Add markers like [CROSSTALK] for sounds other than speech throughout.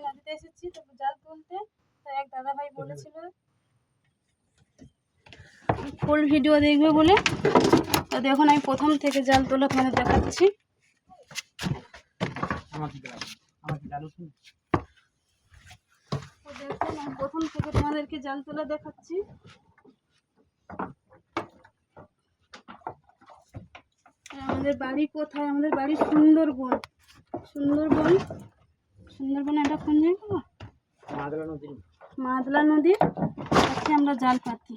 আমি নদীতে এসেছি তো জাল তুলতে। তো এক দাদা ভাই বলেছিল। ফুল ভিডিও দেখবে বলে। তো দেখুন আমি প্রথম থেকে জাল তোলা তোমাদের দেখাচ্ছি। দেখুন আমি প্রথম থেকে তোমাদেরকে জাল তোলা দেখাচ্ছি। আর আমাদের বাড়ি কোথায়? আমাদের বাড়ি সুন্দরবন। সুন্দরবন সুন্দরবন এটা কোন জায়গা? মাদলা নদী। মাদলা নদীর কাছে আমরা জাল পাতি।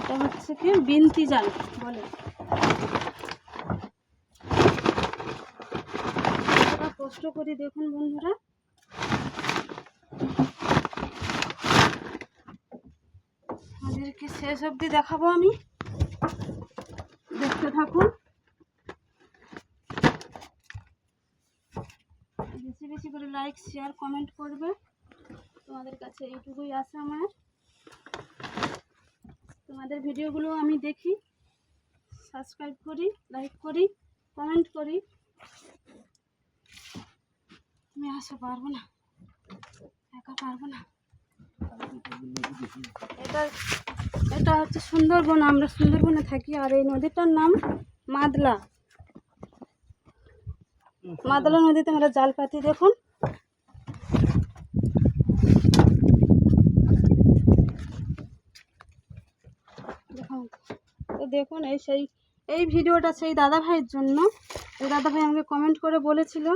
এটা হচ্ছে কি বিনতি জাল বলে। কষ্ট করি দেখুন বন্ধুরা। আমাদেরকে শেষ অবধি দেখাবো আমি। দেখতে থাকুন। বেশি বেশি করে লাইক শেয়ার কমেন্ট করবে। তোমাদের কাছে এইটুকুই আছে আমার। তোমাদের ভিডিওগুলো আমি দেখি সাবস্ক্রাইব করি লাইক করি কমেন্ট করি। আমি আসা পারব না, একা পারব না। এটা এটা হচ্ছে সুন্দরবন, আমরা সুন্দরবনে থাকি। আর এই নদীটার নাম মাদলা। মাদলা নদীতে আমরা জাল পাতি দেখুন। দেখুন, তো দেখুন, এই সেই, এই ভিডিওটা সেই দাদা ভাইয়ের জন্য। এই দাদা ভাই আমাকে কমেন্ট করে বলেছিল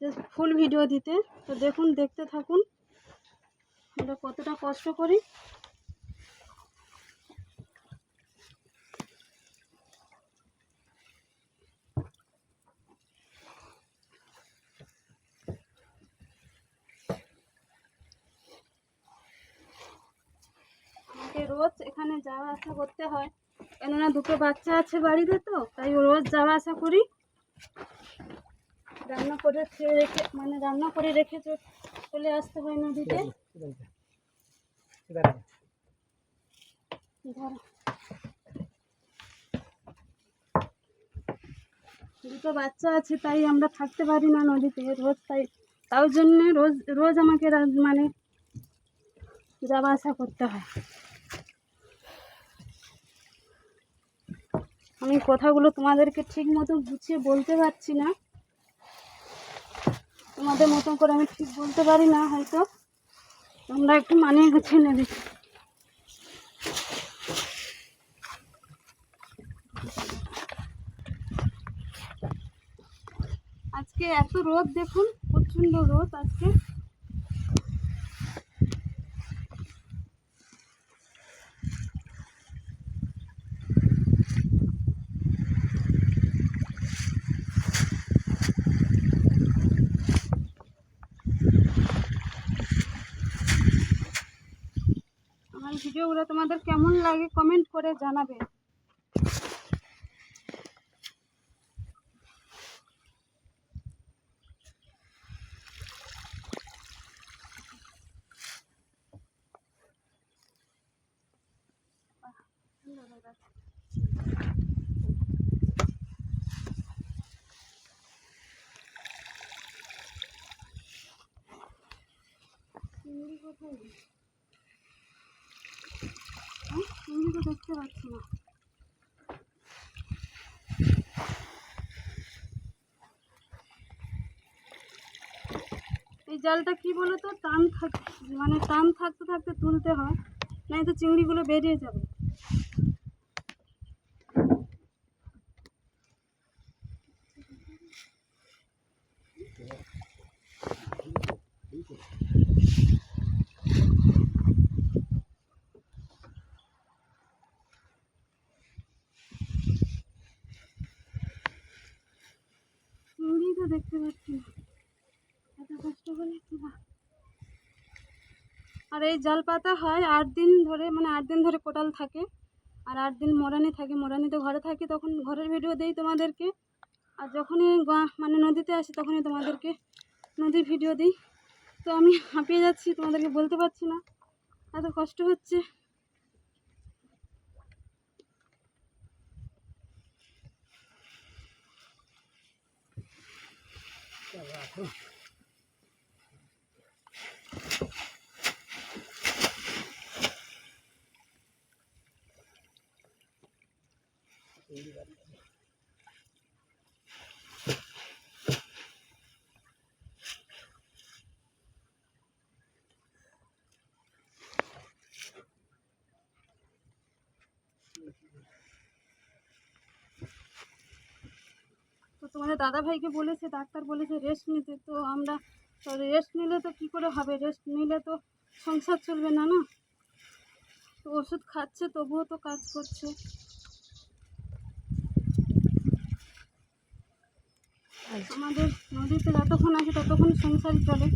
যে ফুল ভিডিও দিতে। তো দেখুন, দেখতে থাকুন। আমরা কতটা কষ্ট করি আমাকে এখানে যাওয়া আসা করতে হয়। কেননা দুটো বাচ্চা আছে বাড়িতে তো, তাই রোজ যাওয়া আসা করি। রান্না করে খেয়ে রেখে মানে রান্না করে রেখে চলে আসতে হয় নদীতে। দুটো বাচ্চা আছে, তাই আমরা থাকতে পারি না নদীতে রোজ, তাই তার জন্য রোজ রোজ আমাকে মানে যাওয়া আসা করতে হয়। কথাগুলো তোমাদেরকে ঠিক মতো গুছিয়ে বলতে পারছি না। তোমাদের মতন করে আমি ঠিক বলতে পারি না হয়তো। তোমরা একটু মানিয়ে গুছিয়ে নেবে। আজকে এত রোদ দেখুন, প্রচণ্ড রোদ আজকে। আমার ভিডিওগুলো তোমাদের কেমন লাগে কমেন্ট করে জানাবে। কোথায় রে? হ্যাঁ, এই জালটা কি বলো তো টান থাক মানে টান থাকতে থাকতে তুলতে হয় নাই তো চিংড়িগুলো বেরিয়ে যাবে চিংড়ি তো দেখতে পাচ্ছি। না এত কষ্ট করে আর এই জাল পাতা হয় আট দিন ধরে মানে আট দিন ধরে কোটাল থাকে। আর আট দিন মোরানি থাকে মোরানিতে ঘরে থাকি, তখন ঘরের ভিডিও দেই তোমাদেরকে। আর যখনই মানে নদীতে আসি, তখনই তোমাদেরকে নদীর ভিডিও দিই। তো আমি হাঁপিয়ে যাচ্ছি, তোমাদেরকে বলতে পারছি না। এত কষ্ট হচ্ছে। Oof. [LAUGHS] দাদা ভাইকে বলেছে ডাক্তার বলেছে রেস্ট নিতে তো আমরা রেস্ট নিলে তো কী করে হবে? রেস্ট নিলে তো সংসার চলবে না না? তো ওষুধ খাচ্ছে তবুও তো কাজ করছে। আমাদের নদীতে যতক্ষণ আছে ততক্ষণ সংসার চলে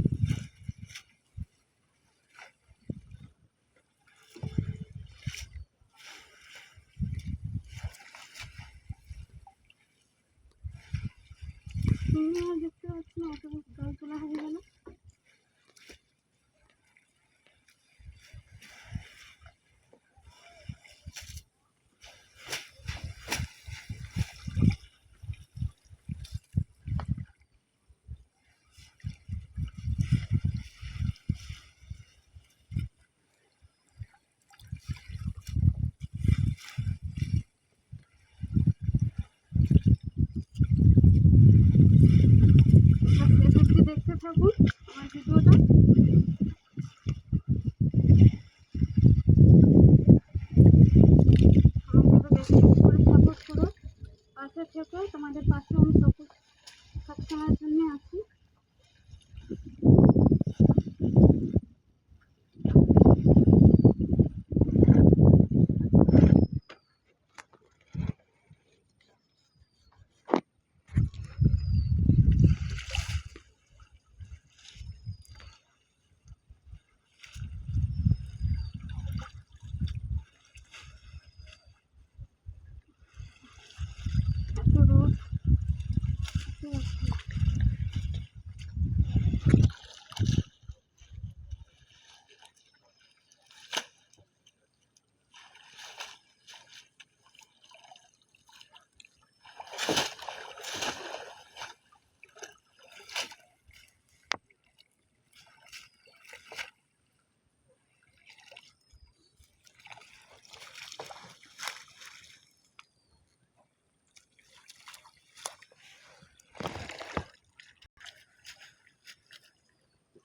তুমি আর দেখতে পাচ্ছি না এত জল তোলা হয়ে গেল এবার শেষ অবধি দেখতে পাশে থেকে তোমাদের পাশে আমি সবসময়ের জন্য আছি এত রোদ কি বলছি?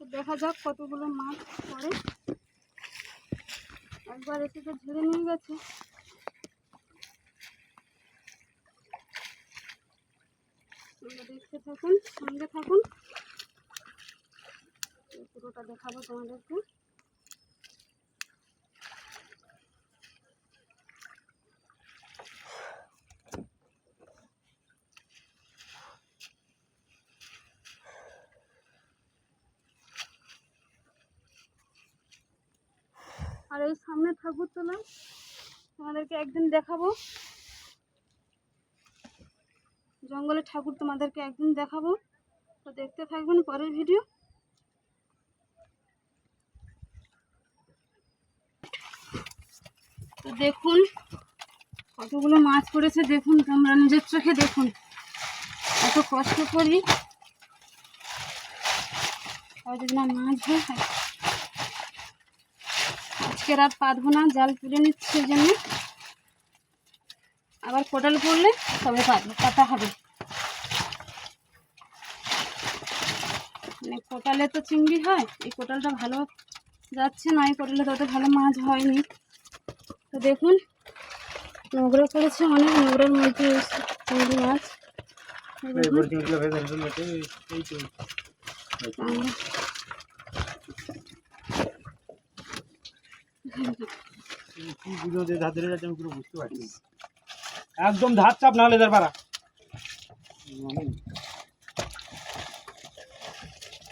তো দেখা যাক কতগুলো মাছ পরে একবার এসে তো ঝেড়ে নিয়ে গেছে। দেখতে থাকুন, সঙ্গে থাকুন। পুরোটা দেখাবো তোমাদেরকে আর এই ঠাকুর তোলা। তোমাদেরকে একদিন দেখাবো। জঙ্গলে ঠাকুর তোমাদেরকে একদিন দেখাবো। তো দেখতে থাকবেন পরের ভিডিও তো দেখুন, কতগুলো মাছ পড়েছে, দেখুন, তোমরা নিজের চোখে দেখুন। এত কষ্ট করি। না মাছ হয় আজকের আর পাতবো না জাল তুলে নিচ্ছি এই জন্য। আবার কোটাল পড়লে তবে পাতবো পাতা হবে। মানে কোটালে তো চিংড়ি হয় এই কোটালটা ভালো যাচ্ছে না এই কোটালে তত ভালো মাছ হয়নি। তো দেখুন নোংরা পড়েছে অনেক নোংরার মধ্যে চিংড়ি মাছ এই এই দেখুন, বড়িগুলো ভেজে ভেজে মেটে এই তো আমরা কি বুঝো যে ধার ধরে যাচ্ছে আমি পুরো বুঝতে পারছি একদম ধার চাপ না হলে পারা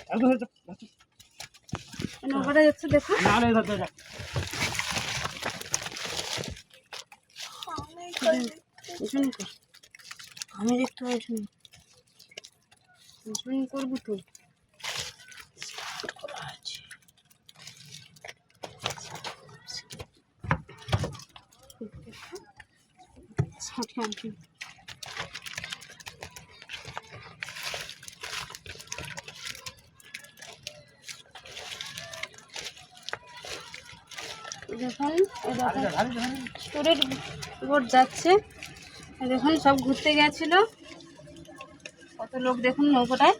একদম। যাচ্ছে দেখুন না হলে ধার চাপ। আমি দেখতে শুনি করব তো। ষাট country. দেখুন স্টোরের দেখুন ধারে। বোট যাচ্ছে দেখুন, সব ঘুরতে গেছিল কত লোক দেখুন নৌকোটায়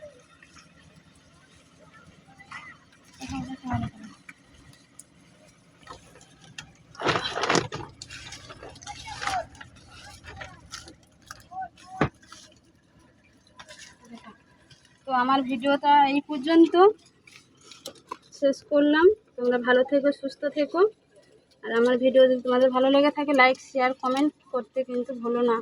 আমার ভিডিওটা এই পর্যন্ত। শেষ করলাম। তোমরা ভালো থেকো, সুস্থ থেকো। আর আমার ভিডিও যদি তোমাদের ভালো লেগে থাকে লাইক শেয়ার কমেন্ট করতে কিন্তু ভুলো না।